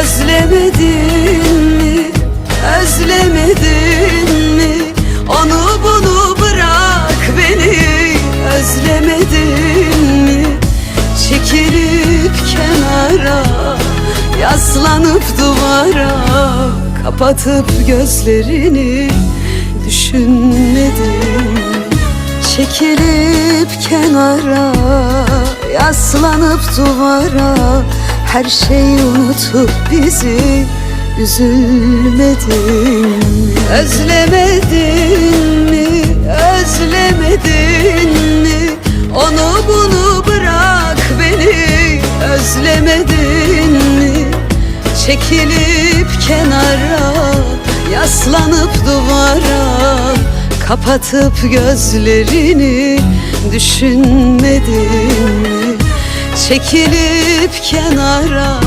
Özlemedin mi, özlemedin mi? Onu bunu bırak beni. Özlemedin mi? Çekilip kenara Yaslanıp duvara Kapatıp gözlerini Düşünmedin Çekilip kenara Yaslanıp duvara Her şeyi unutup bizi Üzülmedin? Özlemedin mi? Özlemedin mi? Onu bunu bırak beni Özlemedin mi? Çekilip kenara Yaslanıp duvara Kapatıp gözlerini Düşünmedin mi? Çekilip kenara